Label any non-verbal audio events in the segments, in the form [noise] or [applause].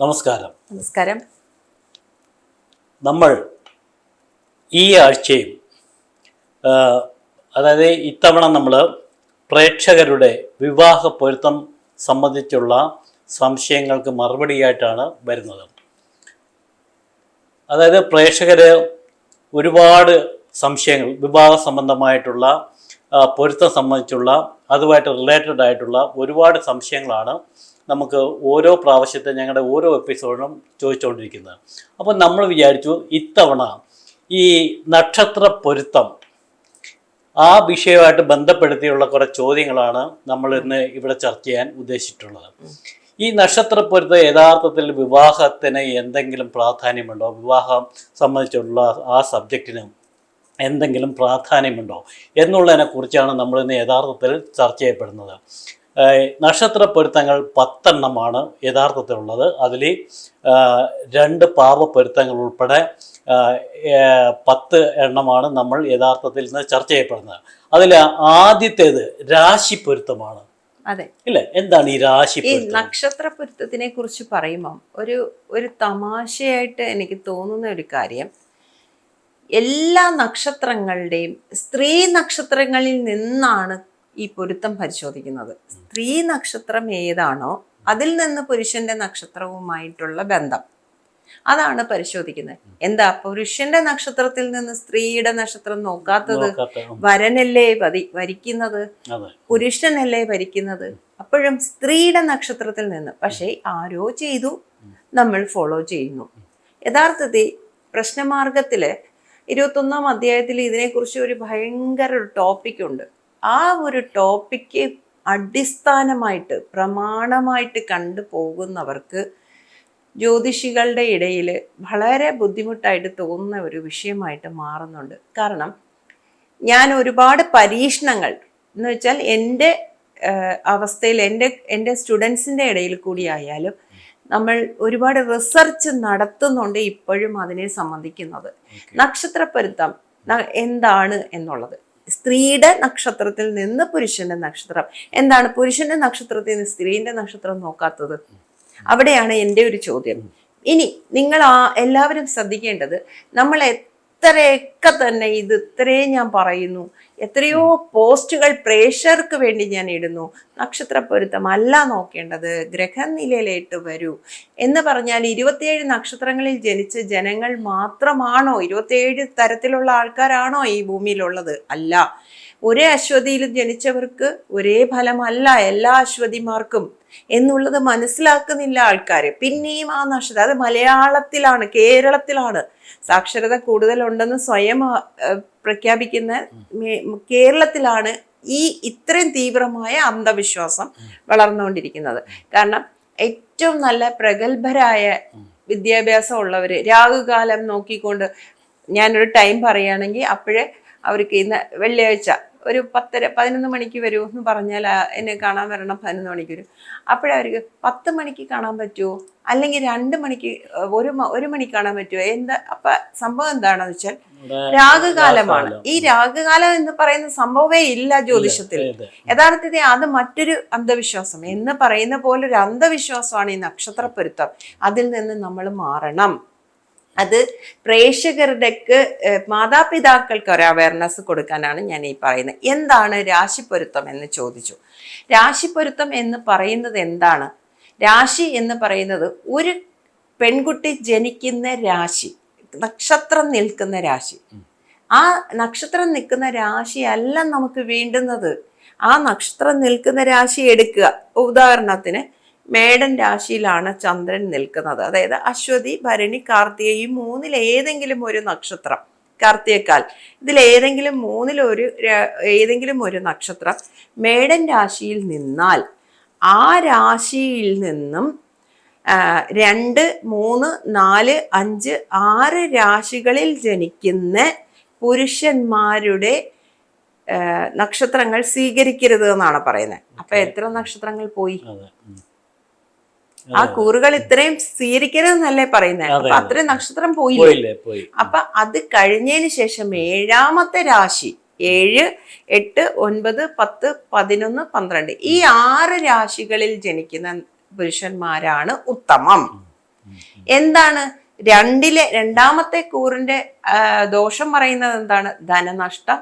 നമസ്കാരം. നമസ്കാരം. നമ്മൾ ഈ ആഴ്ചയും അതായത് ഇത്തവണ നമ്മൾ പ്രേക്ഷകരുടെ വിവാഹ പൊരുത്തം സംബന്ധിച്ചുള്ള സംശയങ്ങൾക്ക് മറുപടിയായിട്ടാണ് വരുന്നത്. അതായത് പ്രേക്ഷകർ ഒരുപാട് സംശയങ്ങൾ വിവാഹ സംബന്ധമായിട്ടുള്ള പൊരുത്തം സംബന്ധിച്ചുള്ള അതുമായിട്ട് റിലേറ്റഡ് ആയിട്ടുള്ള ഒരുപാട് സംശയങ്ങളാണ് നമുക്ക് ഓരോ പ്രാവശ്യത്തെ ഞങ്ങളുടെ ഓരോ എപ്പിസോഡിലും ചോദിച്ചുകൊണ്ടിരിക്കുന്നത് അപ്പോൾ നമ്മൾ വിചാരിച്ചു ഇത്തവണ ഈ നക്ഷത്ര പൊരുത്തം ആ വിഷയമായിട്ട് ബന്ധപ്പെടുത്തിയുള്ള കുറേ ചോദ്യങ്ങളാണ് നമ്മൾ ഇന്ന് ഇവിടെ ചർച്ച ചെയ്യാൻ ഉദ്ദേശിച്ചിട്ടുള്ളത്. ഈ നക്ഷത്ര പൊരുത്തം യഥാർത്ഥത്തിൽ വിവാഹത്തിന് എന്തെങ്കിലും പ്രാധാന്യമുണ്ടോ? വിവാഹം സംബന്ധിച്ചുള്ള ആ സബ്ജക്റ്റിന് എന്തെങ്കിലും പ്രാധാന്യമുണ്ടോ? എന്നുള്ളതിനെ കുറിച്ചാണ് നമ്മൾ ഇന്ന് യഥാർത്ഥത്തിൽ ചർച്ച ചെയ്യപ്പെടുന്നത്. നക്ഷത്ര പൊരുത്തങ്ങൾ പത്തെണ്ണമാണ് യഥാർത്ഥത്തിലുള്ളത്. അതിൽ രണ്ട് പാവ പൊരുത്തങ്ങൾ ഉൾപ്പെടെ പത്ത് എണ്ണമാണ് നമ്മൾ യഥാർത്ഥത്തിൽ ഇന്ന് ചർച്ച ചെയ്യപ്പെടുന്നത്. അതിൽ ആദ്യത്തേത് രാശി പൊരുത്തമാണ് അതെ. ഇല്ല? എന്താണ് ഈ രാശി ഈ നക്ഷത്ര പൊരുത്തത്തിനെ കുറിച്ച് പറയുമ്പം ഒരു ഒരു തമാശയായിട്ട് എനിക്ക് തോന്നുന്ന ഒരു കാര്യം എല്ലാ നക്ഷത്രങ്ങളുടെയും സ്ത്രീ നക്ഷത്രങ്ങളിൽ നിന്നാണ് ഈ പൊരുത്തം പരിശോധിക്കുന്നത്. സ്ത്രീ നക്ഷത്രം ഏതാണോ അതിൽ നിന്ന് പുരുഷന്റെ നക്ഷത്രവുമായിട്ടുള്ള ബന്ധം. അതാണ് പരിശോധിക്കുന്നത്. എന്താ പുരുഷന്റെ നക്ഷത്രത്തിൽ നിന്ന് സ്ത്രീയുടെ നക്ഷത്രം നോക്കാത്തത്? വരനല്ലേ പതി വരിക്കുന്നത്? പുരുഷനല്ലേ വരിക്കുന്നത്? അപ്പോഴും സ്ത്രീയുടെ നക്ഷത്രത്തിൽ നിന്ന്. പക്ഷേ ആരോ ചെയ്തു. നമ്മൾ ഫോളോ ചെയ്യുന്നു. യഥാർത്ഥത്തിൽ പ്രശ്നമാർഗത്തിൽ ഇരുപത്തൊന്നാം അധ്യായത്തിൽ ഇതിനെക്കുറിച്ച് ഒരു ഭയങ്കര ഒരു ടോപ്പിക് ഉണ്ട് ആ ഒരു ടോപ്പിക്ക് അടിസ്ഥാനമായിട്ട് പ്രമാണമായിട്ട് കണ്ടു പോകുന്നവർക്ക് ജ്യോതിഷികളുടെ ഇടയിൽ വളരെ ബുദ്ധിമുട്ടായിട്ട് തോന്നുന്ന ഒരു വിഷയമായിട്ട് മാറുന്നുണ്ട്. കാരണം ഞാൻ ഒരുപാട് പരീക്ഷണങ്ങൾ എന്ന് വെച്ചാൽ എന്റെ അവസ്ഥയിൽ എന്റെ എന്റെ സ്റ്റുഡൻസിന്റെ ഇടയിൽ കൂടി ആയാലും നമ്മൾ ഒരുപാട് റിസർച്ച് നടത്തുന്നുണ്ട് ഇപ്പോഴും അതിനെ സംബന്ധിക്കുന്നത്. നക്ഷത്രപ്പൊരുത്തം പൊരുത്തം എന്താണ് എന്നുള്ളത്. സ്ത്രീയുടെ നക്ഷത്രത്തിൽ നിന്ന് പുരുഷന്റെ നക്ഷത്രം. എന്താണ് പുരുഷന്റെ നക്ഷത്രത്തിൽ നിന്ന് സ്ത്രീന്റെ നക്ഷത്രം നോക്കാത്തത്? അവിടെയാണ് എന്റെ ഒരു ചോദ്യം. ഇനി നിങ്ങൾ ആ എല്ലാവരും ശ്രദ്ധിക്കേണ്ടത് നമ്മൾ എത്രയൊക്കെ തന്നെ ഇത് ഇത്രയും ഞാൻ പറയുന്നു. എത്രയോ പോസ്റ്റുകൾ പ്രേക്ഷകർക്ക് വേണ്ടി ഞാൻ ഇടുന്നു. നക്ഷത്ര പൊരുത്തം അല്ല നോക്കേണ്ടത്. ഗ്രഹനിലയിലേട്ട് വരൂ. എന്ന് പറഞ്ഞാൽ ഇരുപത്തിയേഴ് നക്ഷത്രങ്ങളിൽ ജനിച്ച ജനങ്ങൾ മാത്രമാണോ ഇരുപത്തിയേഴ് തരത്തിലുള്ള ആൾക്കാരാണോ ഈ ഭൂമിയിലുള്ളത്? അല്ല. ഒരേ അശ്വതിയിലും ജനിച്ചവർക്ക് ഒരേ ഫലമല്ല എല്ലാ അശ്വതിമാർക്കും. എന്നുള്ളത് മനസ്സിലാക്കുന്നില്ല ആൾക്കാർ പിന്നെയും ആ നഷ്ടത അത് മലയാളത്തിലാണ് കേരളത്തിലാണ്. സാക്ഷരത കൂടുതലുണ്ടെന്ന് സ്വയം പ്രഖ്യാപിക്കുന്ന കേരളത്തിലാണ് ഈ ഇത്രയും തീവ്രമായ അന്ധവിശ്വാസം വളർന്നുകൊണ്ടിരിക്കുന്നത്. കാരണം ഏറ്റവും നല്ല പ്രഗത്ഭരായ വിദ്യാഭ്യാസം ഉള്ളവര് രാഹുകാലം നോക്കിക്കൊണ്ട് ഞാനൊരു ടൈം പറയുകയാണെങ്കിൽ അപ്പോഴേ അവർക്ക് ഇന്ന് വെള്ളിയാഴ്ച ഒരു പത്തര പതിനൊന്ന് മണിക്ക് വരൂ എന്ന് പറഞ്ഞാൽ എന്നെ കാണാൻ വരണം പതിനൊന്ന് മണിക്ക് വരും. അപ്പോഴവർക്ക് പത്ത് മണിക്ക് കാണാൻ പറ്റുമോ? അല്ലെങ്കിൽ രണ്ട് മണിക്ക് ഒരു ഒരു മണി കാണാൻ പറ്റുമോ? എന്താ അപ്പൊ സംഭവം എന്താണെന്ന് വെച്ചാൽ രാഗകാലമാണ്. ഈ രാഗകാലം എന്ന് പറയുന്ന സംഭവമേ ഇല്ല ജ്യോതിഷത്തിൽ. യഥാർത്ഥത്തിൽ അത് മറ്റൊരു അന്ധവിശ്വാസം. എന്ന് പറയുന്ന പോലെ ഒരു അന്ധവിശ്വാസമാണ് ഈ നക്ഷത്രപ്പൊരുത്തം അതിൽ നിന്ന് നമ്മൾ മാറണം. അത് പ്രേക്ഷകരുടെക്ക് മാതാപിതാക്കൾക്ക് ഒരു അവയർനെസ് കൊടുക്കാനാണ് ഞാൻ ഈ പറയുന്നത്. എന്താണ് രാശിപ്പൊരുത്തം എന്ന് ചോദിച്ചു. രാശിപ്പൊരുത്തം എന്ന് പറയുന്നത് എന്താണ്? രാശി എന്ന് പറയുന്നത് ഒരു പെൺകുട്ടി ജനിക്കുന്ന രാശി നക്ഷത്രം നിൽക്കുന്ന രാശി. ആ നക്ഷത്രം നിൽക്കുന്ന രാശിയല്ല നമുക്ക് വേണ്ടുന്നത്. ആ നക്ഷത്രം നിൽക്കുന്ന രാശി എടുക്കുക. ഉദാഹരണത്തിന് മേടൻ രാശിയിലാണ് ചന്ദ്രൻ നിൽക്കുന്നത്. അതായത് അശ്വതി ഭരണി കാർത്തിക ഈ മൂന്നിൽ ഏതെങ്കിലും ഒരു നക്ഷത്രം കാർത്തികക്കാൽ ഇതിൽ ഏതെങ്കിലും മൂന്നിൽ ഒരു ഏതെങ്കിലും ഒരു നക്ഷത്രം മേടൻ രാശിയിൽ നിന്നാൽ ആ രാശിയിൽ നിന്നും രണ്ട് മൂന്ന് നാല് അഞ്ച് ആറ് രാശികളിൽ ജനിക്കുന്ന പുരുഷന്മാരുടെ നക്ഷത്രങ്ങൾ സ്വീകരിക്കരുത് എന്നാണ് പറയുന്നത്. അപ്പൊ എത്ര നക്ഷത്രങ്ങൾ പോയി. ആ കൂറുകൾ ഇത്രയും സ്വീകരിക്കരുതെന്നല്ലേ പറയുന്നത് അപ്പൊ അത്രയും നക്ഷത്രം പോയില്ലേ? പോയില്ലേ പോയി. അപ്പൊ അത് കഴിഞ്ഞതിന് ശേഷം ഏഴാമത്തെ രാശി ഏഴ് എട്ട് ഒൻപത് പത്ത് പതിനൊന്ന് പന്ത്രണ്ട്. ഈ ആറ് രാശികളിൽ ജനിക്കുന്ന പുരുഷന്മാരാണ് ഉത്തമം. എന്താണ്? രണ്ടിലെ രണ്ടാമത്തെ കൂറിന്റെ ദോഷം പറയുന്നത് എന്താണ്? ധനനഷ്ടം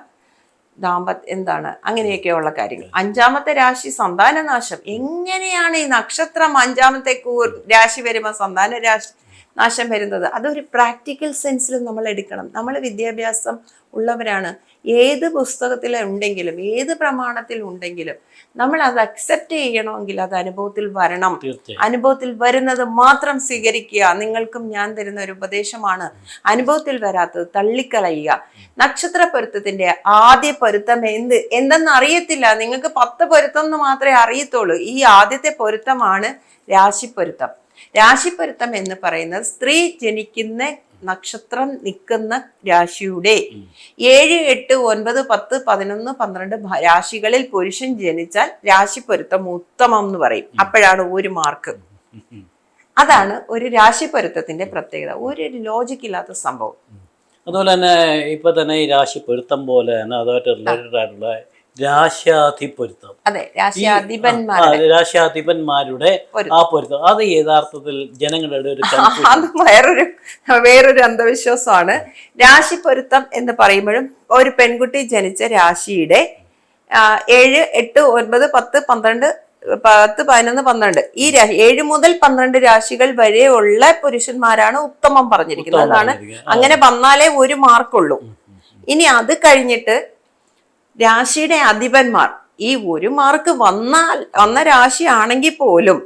ദാമ്പത്യ എന്താണ് അങ്ങനെയൊക്കെയുള്ള കാര്യങ്ങൾ. അഞ്ചാമത്തെ രാശി സന്താനനാശം. എങ്ങനെയാണ് ഈ നക്ഷത്രം അഞ്ചാമത്തെ കൂർ രാശി വരുമ്പോൾ സന്താന രാശി നാശം വരുന്നത്? അതൊരു പ്രാക്ടിക്കൽ സെൻസിൽ നമ്മൾ എടുക്കണം. നമ്മൾ വിദ്യാഭ്യാസം ഉള്ളവരാണ്. ഏത് പുസ്തകത്തിലുണ്ടെങ്കിലും ഏത് പ്രമാണത്തിൽ ഉണ്ടെങ്കിലും നമ്മൾ അത് അക്സെപ്റ്റ് ചെയ്യണമെങ്കിൽ അത് അനുഭവത്തിൽ വരണം. അനുഭവത്തിൽ വരുന്നത് മാത്രം സ്വീകരിക്കുക. നിങ്ങൾക്കും ഞാൻ തരുന്ന ഒരു ഉപദേശമാണ് അനുഭവത്തിൽ വരാത്തത് തള്ളിക്കളയുക. നക്ഷത്ര പൊരുത്തത്തിന്റെ ആദ്യ പൊരുത്തം എന്ത്? എന്തെന്ന് അറിയത്തില്ല. നിങ്ങൾക്ക് പത്ത് പൊരുത്തം എന്ന് മാത്രമേ അറിയത്തുള്ളൂ. ഈ ആദ്യത്തെ പൊരുത്തമാണ് രാശിപ്പൊരുത്തം രാശിപ്പൊരുത്തം എന്ന് പറയുന്നത് സ്ത്രീ ജനിക്കുന്ന നക്ഷത്രം നിൽക്കുന്ന രാശിയുടെ ഏഴ് എട്ട് ഒൻപത് പത്ത് പതിനൊന്ന് പന്ത്രണ്ട് രാശികളിൽ പുരുഷൻ ജനിച്ചാൽ രാശിപ്പൊരുത്തം ഉത്തമം എന്ന് പറയും. അപ്പോഴാണ് ഒരു മാർക്ക് അതാണ് ഒരു രാശിപ്പൊരുത്തത്തിന്റെ പ്രത്യേകത. ഒരു ലോജിക് ഇല്ലാത്ത സംഭവം. അതുപോലെ തന്നെ ഇപ്പൊ തന്നെ ഈ രാശി പൊരുത്തം പോലെ തന്നെ അതുമായിട്ട് റിലേറ്റഡ് ആയിട്ടുള്ള രാശ്യാധിപൊരുത്തം. അതെ രാശ്യാധിപന്മാരുടെ. ആ പൊരുത്തം. അത് യഥാർത്ഥത്തിൽ ജനങ്ങളുടെ ഒരു [laughs] അത് വേറൊരു വേറൊരു അന്ധവിശ്വാസമാണ്. രാശി പൊരുത്തം എന്ന് പറയുമ്പോഴും ഒരു പെൺകുട്ടി ജനിച്ച രാശിയുടെ ഏഴ് എട്ട് ഒൻപത് പത്ത് പന്ത്രണ്ട് പത്ത് പതിനൊന്ന് പന്ത്രണ്ട്. ഈ രാശി ഏഴ് മുതൽ പന്ത്രണ്ട് രാശികൾ വരെയുള്ള പുരുഷന്മാരാണ് ഉത്തമം പറഞ്ഞിരിക്കുന്നത്. അതാണ്. അങ്ങനെ വന്നാലേ ഒരു മാർക്കുള്ളൂ. ഇനി അത് കഴിഞ്ഞിട്ട് രാശിയുടെ അധിപന്മാർ. ഈ ഒരു മാർക്ക് വന്നാൽ വന്ന രാശി ആണെങ്കിൽ പോലും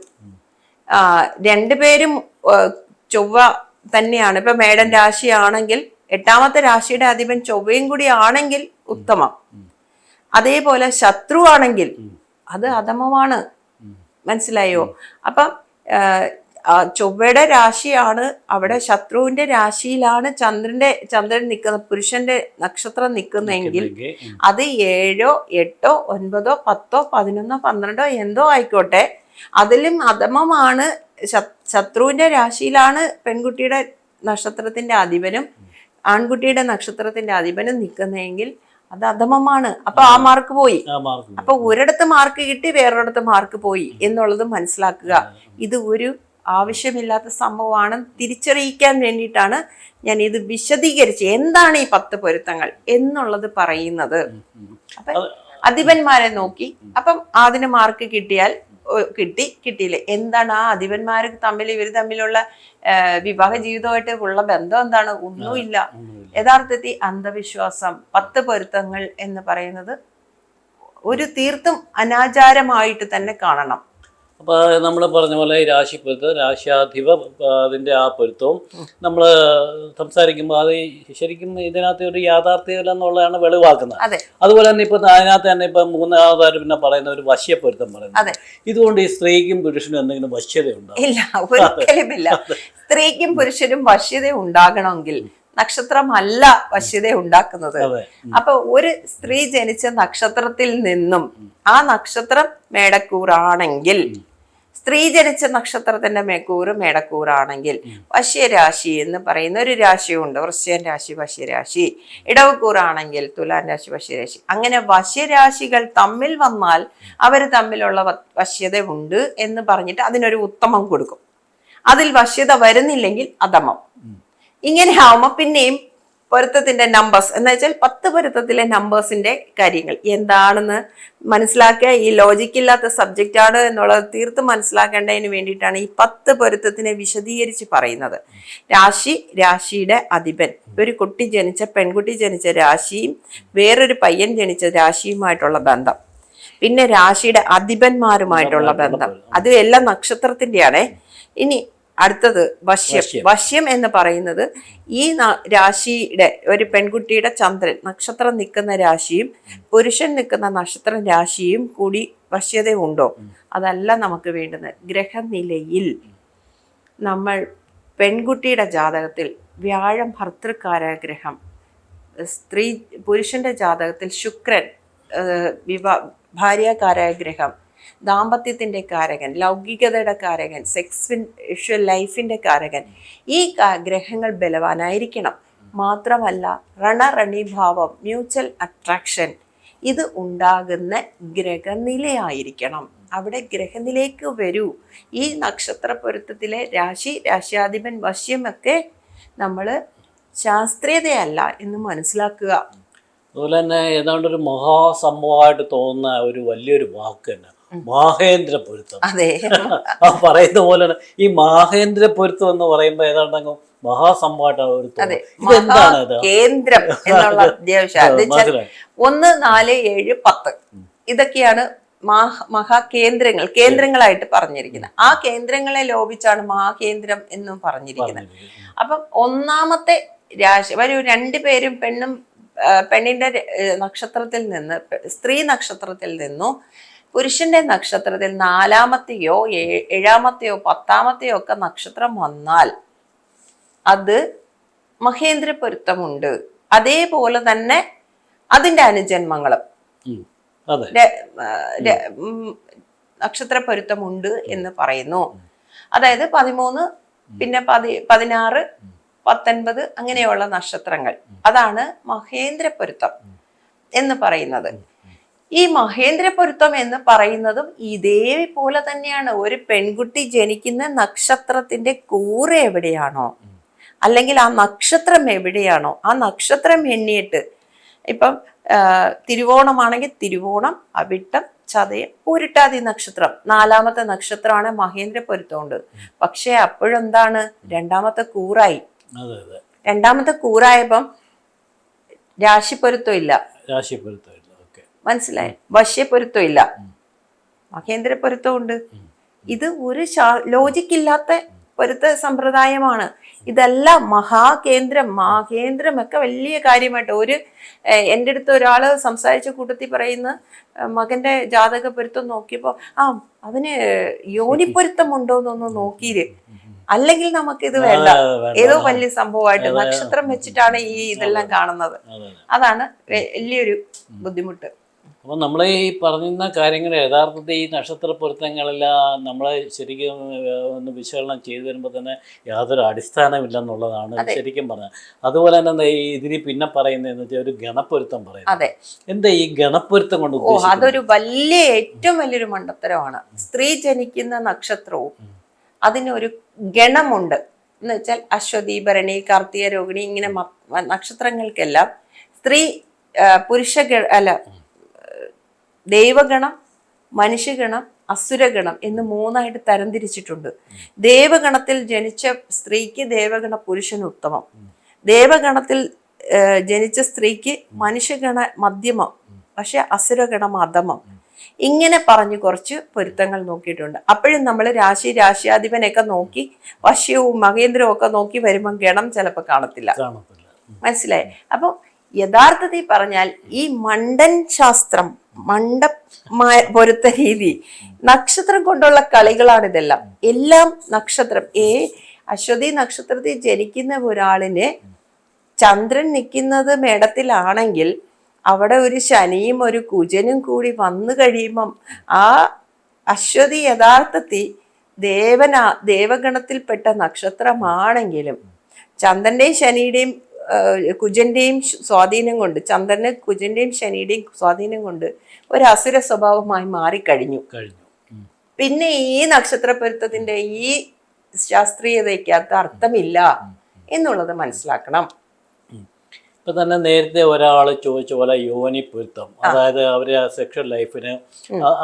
രണ്ടുപേരും ചൊവ്വ തന്നെയാണ്. ഇപ്പൊ മേടൻ രാശിയാണെങ്കിൽ എട്ടാമത്തെ രാശിയുടെ അധിപൻ ചൊവ്വയും കൂടി ആണെങ്കിൽ ഉത്തമം. അതേപോലെ ശത്രു ആണെങ്കിൽ അത് അധമമാണ്. മനസ്സിലായോ? അപ്പം ചൊവ്വയുടെ രാശിയാണ് അവിടെ ശത്രുവിന്റെ രാശിയിലാണ് ചന്ദ്രന്റെ ചന്ദ്രൻ നിൽക്കുന്ന പുരുഷന്റെ നക്ഷത്രം നിൽക്കുന്നതെങ്കിൽ ഉം. അത് ഏഴോ എട്ടോ ഒൻപതോ പത്തോ പതിനൊന്നോ പന്ത്രണ്ടോ എന്തോ ആയിക്കോട്ടെ. അതിലും അധമമാണ് ശത്രുവിന്റെ രാശിയിലാണ് പെൺകുട്ടിയുടെ നക്ഷത്രത്തിന്റെ അധിപനും ആൺകുട്ടിയുടെ നക്ഷത്രത്തിന്റെ അധിപനും നിൽക്കുന്നതെങ്കിൽ അത് അധമമാണ്. അപ്പൊ ആ മാർക്ക് പോയി. അപ്പൊ ഒരിടത്ത് മാർക്ക് കിട്ടി വേറൊരിടത്ത് മാർക്ക് പോയി എന്നുള്ളത് മനസ്സിലാക്കുക. ഇത് ഒരു ആവശ്യമില്ലാത്ത സംഭവമാണ് തിരിച്ചറിയിക്കാൻ വേണ്ടിയിട്ടാണ് ഞാൻ ഇത് വിശദീകരിച്ച് എന്താണ് ഈ പത്ത് പൊരുത്തങ്ങൾ എന്നുള്ളത് പറയുന്നത്. അപ്പൊ അധിപന്മാരെ നോക്കി. അപ്പം അതിന് മാർക്ക് കിട്ടിയാൽ കിട്ടി കിട്ടിയില്ല. എന്താണ് ആ അധിപന്മാർ തമ്മിൽ ഇവർ തമ്മിലുള്ള വിവാഹ ജീവിതമായിട്ട് ഉള്ള ബന്ധം എന്താണ്? ഒന്നുമില്ല. യഥാർത്ഥത്തിൽ അന്ധവിശ്വാസം പത്ത് പൊരുത്തങ്ങൾ എന്ന് പറയുന്നത് ഒരു തീർത്തും അനാചാരമായിട്ട് തന്നെ കാണണം. അപ്പൊ നമ്മൾ പറഞ്ഞ പോലെ ഈ രാശി പൊരുത്തം രാശ്യാധിപ അതിന്റെ അതിന്റെ ആ പൊരുത്തവും നമ്മൾ സംസാരിക്കുമ്പോൾ അത് ശരിക്കും ഇതിനകത്ത് ഒരു യാഥാർത്ഥ്യമില്ല എന്നുള്ളതാണ് വെളിവാക്കുന്നത്. അതെ. അതുപോലെ തന്നെ ഇപ്പൊ അതിനകത്ത് തന്നെ ഇപ്പൊ മൂന്നാമതായിട്ട് പിന്നെ പറയുന്ന ഒരു വശ്യപ്പൊരുത്തം പറയുന്നത്. അതെ. ഇതുകൊണ്ട് ഈ സ്ത്രീക്കും പുരുഷനും എന്തെങ്കിലും വശ്യതയുണ്ടോ? ഇല്ല ഒരിക്കലുമില്ല. സ്ത്രീക്കും പുരുഷനും വശ്യത ഉണ്ടാകണമെങ്കിൽ നക്ഷത്രമല്ല വശ്യത ഉണ്ടാക്കുന്നത്. അപ്പൊ ഒരു സ്ത്രീ ജനിച്ച നക്ഷത്രത്തിൽ നിന്നും ആ നക്ഷത്രം മേടക്കൂറാണെങ്കിൽ സ്ത്രീ ജനിച്ച നക്ഷത്രത്തിന്റെ മേക്കൂറ് മേടക്കൂറാണെങ്കിൽ വശ്യരാശി എന്ന് പറയുന്ന ഒരു രാശിയുണ്ട് വൃശ്യൻ രാശി വശ്യരാശി ഇടവക്കൂറാണെങ്കിൽ തുലാൻ രാശി വശ്യരാശി. അങ്ങനെ വശ്യരാശികൾ തമ്മിൽ വന്നാൽ അവർ തമ്മിലുള്ള വശ്യത ഉണ്ട് എന്ന് പറഞ്ഞിട്ട് അതിനൊരു ഉത്തമം കൊടുക്കും. അതിൽ വശ്യത വരുന്നില്ലെങ്കിൽ അധമം ഇങ്ങനെ ആവുമ്പോൾ പിന്നെയും പൊരുത്തത്തിന്റെ നമ്പേഴ്സ് എന്ന് വെച്ചാൽ പത്ത് പൊരുത്തത്തിലെ നമ്പേഴ്സിന്റെ കാര്യങ്ങൾ. എന്താണെന്ന് മനസ്സിലാക്കുക ഈ ലോജിക് ഇല്ലാത്ത സബ്ജക്റ്റ് ആണ് എന്നുള്ളത് തീർത്തും മനസ്സിലാക്കേണ്ടതിന് വേണ്ടിയിട്ടാണ് ഈ പത്ത് പൊരുത്തത്തിനെ വിശദീകരിച്ച് പറയുന്നത്. രാശി രാശിയുടെ അധിപൻ. ഒരു കുട്ടി ജനിച്ച പെൺകുട്ടി ജനിച്ച രാശിയും വേറൊരു പയ്യൻ ജനിച്ച രാശിയുമായിട്ടുള്ള ബന്ധം. പിന്നെ രാശിയുടെ അധിപന്മാരുമായിട്ടുള്ള ബന്ധം. അതും എല്ലാം നക്ഷത്രത്തിന്റെയാണേ ഇനി അടുത്തത് വശ്യം. വശ്യം. എന്ന് പറയുന്നത് ഈ രാശിയുടെ ഒരു പെൺകുട്ടിയുടെ ചന്ദ്രൻ നക്ഷത്രം നിൽക്കുന്ന രാശിയും പുരുഷൻ നിൽക്കുന്ന നക്ഷത്ര രാശിയും കൂടി വശ്യത ഉണ്ടോ അതല്ല നമുക്ക് വേണ്ടുന്നത്. ഗ്രഹനിലയിൽ നമ്മൾ പെൺകുട്ടിയുടെ ജാതകത്തിൽ വ്യാഴം ഭർത്തൃകാരഗ്രഹം സ്ത്രീ പുരുഷന്റെ ജാതകത്തിൽ ശുക്രൻ വിവാ വിവാ ഭാര്യാകാരഗ്രഹം ദാമ്പത്യത്തിന്റെ കാരകൻ ലൗകികതയുടെ കാരകൻ സെക്സ് ലൈഫിന്റെ കാരകൻ ഈ ഗ്രഹങ്ങൾ ബലവാനായിരിക്കണം. മാത്രമല്ല രണറണിഭാവം മ്യൂച്വൽ അട്രാക്ഷൻ ഇത് ഉണ്ടാകുന്ന ഗ്രഹനിലയായിരിക്കണം. അവിടെ ഗ്രഹനിലേക്ക് വരൂ. ഈ നക്ഷത്ര പൊരുത്തത്തിലെ രാശി രാശ്യാധിപൻ വശ്യമൊക്കെ നമ്മൾ ശാസ്ത്രീയതയല്ല എന്ന് മനസ്സിലാക്കുക. അതുപോലെ തന്നെ ഏതാണ്ട് ഒരു മഹാസംഭവമായിട്ട് തോന്നുന്ന ഒരു വലിയൊരു വാക്ക് തന്നെ. മാഹേന്ദ്ര പൊരുത്തം അതെ. ആ പറയുന്ന പോലെ ഈ മാഹേന്ദ്ര പൊരുത്തം എന്ന് പറയുമ്പോൾ ഏതാണ്ടങ്ങ് ഒരു ഇതെന്താണ് കേന്ദ്രം എന്നുള്ള അത്യാവശ്യം. ഒന്ന് നാല് ഏഴ് പത്ത്. ഇതൊക്കെയാണ് മഹാ മഹാകേന്ദ്രങ്ങൾ കേന്ദ്രങ്ങളായിട്ട് പറഞ്ഞിരിക്കുന്നത്. ആ കേന്ദ്രങ്ങളെ ലോപിച്ചാണ് മഹാകേന്ദ്രം എന്നും പറഞ്ഞിരിക്കുന്നത്. അപ്പം ഒന്നാമത്തെ രാശി ഒരു രണ്ടുപേരും പെണ്ണും ആ, പെണ്ണിന്റെ നക്ഷത്രത്തിൽ നിന്ന് സ്ത്രീ നക്ഷത്രത്തിൽ നിന്നു പുരുഷന്റെ നക്ഷത്രത്തിൽ നാലാമത്തെയോ ഏഴാമത്തെയോ പത്താമത്തെയോ ഒക്കെ നക്ഷത്രം വന്നാൽ അത് മഹേന്ദ്ര പൊരുത്തമുണ്ട്. അതേപോലെ തന്നെ അതിന്റെ അനുജന്മങ്ങളും. നക്ഷത്ര പൊരുത്തമുണ്ട് എന്ന് പറയുന്നു. അതായത് പതിമൂന്ന് പിന്നെ പതി പതിനാറ് പത്തൊൻപത് അങ്ങനെയുള്ള നക്ഷത്രങ്ങൾ. അതാണ് മഹേന്ദ്ര പൊരുത്തം എന്ന് പറയുന്നത്. ഈ മഹേന്ദ്ര പൊരുത്തം എന്ന് പറയുന്നതും ഇതേപോലെ തന്നെയാണ്. ഒരു പെൺകുട്ടി ജനിക്കുന്ന നക്ഷത്രത്തിന്റെ കൂറ് എവിടെയാണോ? അല്ലെങ്കിൽ ആ നക്ഷത്രം എവിടെയാണോ? ആ നക്ഷത്രം എണ്ണിയിട്ട് ഇപ്പം തിരുവോണമാണെങ്കിൽ തിരുവോണം അവിട്ടം ചതയം പൂരിട്ടാതി നക്ഷത്രം. നാലാമത്തെ നക്ഷത്രമാണ് മഹേന്ദ്ര പൊരുത്തമുണ്ട് പക്ഷേ അപ്പോഴെന്താണ്? രണ്ടാമത്തെ കൂറായി. രണ്ടാമത്തെ കൂറായപ്പം രാശിപ്പൊരുത്തം ഇല്ല രാശി പൊരുത്തമില്ല ഓക്കെ മനസ്സിലായി. വശ്യപ്പൊരുത്തം ഇല്ല മഹേന്ദ്ര പൊരുത്തമുണ്ട്. ഇത് ഒരു ലോജിക്കില്ലാത്ത പൊരുത്ത സമ്പ്രദായമാണ്. ഇതെല്ലാം മഹാകേന്ദ്രം മഹാകേന്ദ്രമൊക്കെ വലിയ കാര്യമായിട്ട് ഒരു എന്റെ അടുത്ത് ഒരാൾ സംസാരിച്ച കൂട്ടത്തിൽ പറയുന്ന മകന്റെ ജാതക പൊരുത്തം നോക്കിയപ്പോൾ ആ അവന് യോനിപ്പൊരുത്തം ഉണ്ടോ എന്നൊന്ന് നോക്കിയില്ല അല്ലെങ്കിൽ നമുക്ക് ഇത് വേണ്ട. ഏതോ വലിയ സംഭവമായിട്ട് നക്ഷത്രം വെച്ചിട്ടാണ് ഈ ഇതെല്ലാം കാണുന്നത്. അതെ അതാണ് വലിയൊരു ബുദ്ധിമുട്ട്. അപ്പോൾ നമ്മൾ ഈ പറഞ്ഞിരുന്ന കാര്യങ്ങൾ യഥാർത്ഥത്തിൽ ഈ നക്ഷത്ര പൊരുത്തങ്ങളെല്ലാം നമ്മൾ ശരിക്കും ഒന്ന് വിശകലനം ചെയ്തു വരുമ്പോൾ തന്നെ യാതൊരു അടിസ്ഥാനമില്ലെന്നുള്ളതാണ് ശരിക്കും പറഞ്ഞത്. അതുപോലെ തന്നെ ഈ ഇതിന് പിന്നെ പറയുന്നതെന്ന് വെച്ചാൽ ഒരു ഗണപ്പൊരുത്തം പറയുന്നത്. അതെ. എന്താ ഈ ഗണപ്പൊരുത്തം കൊണ്ട് അതൊരു വലിയ ഏറ്റവും വലിയൊരു മണ്ടത്തരമാണ്. സ്ത്രീ ജനിക്കുന്ന നക്ഷത്രവും അതിനൊരു ഗണമുണ്ട്. എന്ന് വെച്ചാൽ അശ്വതി ഭരണി കാർത്തിക രോഹിണി ഇങ്ങനെ നക്ഷത്രങ്ങൾക്കെല്ലാം സ്ത്രീ പുരുഷ അല്ല ദൈവഗണം മനുഷ്യഗണം അസുരഗണം എന്ന് മൂന്നായിട്ട് തരംതിരിച്ചിട്ടുണ്ട്. ദേവഗണത്തിൽ ജനിച്ച സ്ത്രീക്ക് ദേവഗണ പുരുഷന് ഉത്തമം. ദേവഗണത്തിൽ ജനിച്ച സ്ത്രീക്ക് മനുഷ്യഗണ മധ്യമം പക്ഷെ അസുരഗണം അധമം ഇങ്ങനെ പറഞ്ഞു കുറച്ച് പൊരുത്തങ്ങൾ നോക്കിയിട്ടുണ്ട്. അപ്പോഴും നമ്മൾ രാശി രാശിയാധിപനൊക്കെ നോക്കി വശ്യവും മഹേന്ദ്രവും ഒക്കെ നോക്കി വരുമ്പോൾ ഗണം ചിലപ്പോൾ കാണത്തില്ല. മനസ്സിലായി? അപ്പൊ യഥാർത്ഥത്തിൽ പറഞ്ഞാൽ ഈ മണ്ടൻ ശാസ്ത്രം മണ്ട പൊരുത്ത രീതി നക്ഷത്രം കൊണ്ടുള്ള കളികളാണ് ഇതെല്ലാം. എല്ലാം നക്ഷത്രം. ഏ അശ്വതി നക്ഷത്രത്തിൽ ജനിക്കുന്ന ഒരാളിന് ചന്ദ്രൻ നിൽക്കുന്നത് മേടത്തിലാണെങ്കിൽ അവിടെ ഒരു ശനിയും ഒരു കുജനും കൂടി വന്നു കഴിയുമ്പം ആ അശ്വതി യഥാർത്ഥത്തിൽ ദേവനാ ദേവഗണത്തിൽപ്പെട്ട നക്ഷത്രമാണെങ്കിലും ചന്ദ്രന്റെയും ശനിയുടെയും കുജന്റെയും സ്വാധീനം കൊണ്ട് ചന്ദ്രന് കുജന്റെയും ശനിയുടെയും സ്വാധീനം കൊണ്ട് ഒരു അസുര സ്വഭാവമായി മാറിക്കഴിഞ്ഞു. കഴിഞ്ഞു. പിന്നെ ഈ നക്ഷത്ര പൊരുത്തത്തിന്റെ ഈ ശാസ്ത്രീയതയ്ക്കകത്ത് അർത്ഥമില്ല എന്നുള്ളത് മനസ്സിലാക്കണം. ഇപ്പൊ തന്നെ നേരത്തെ ഒരാൾ ചോദിച്ച പോലെ യോനി പൊരുത്തം. അതായത് അവർ സെക്ഷൽ ലൈഫിന്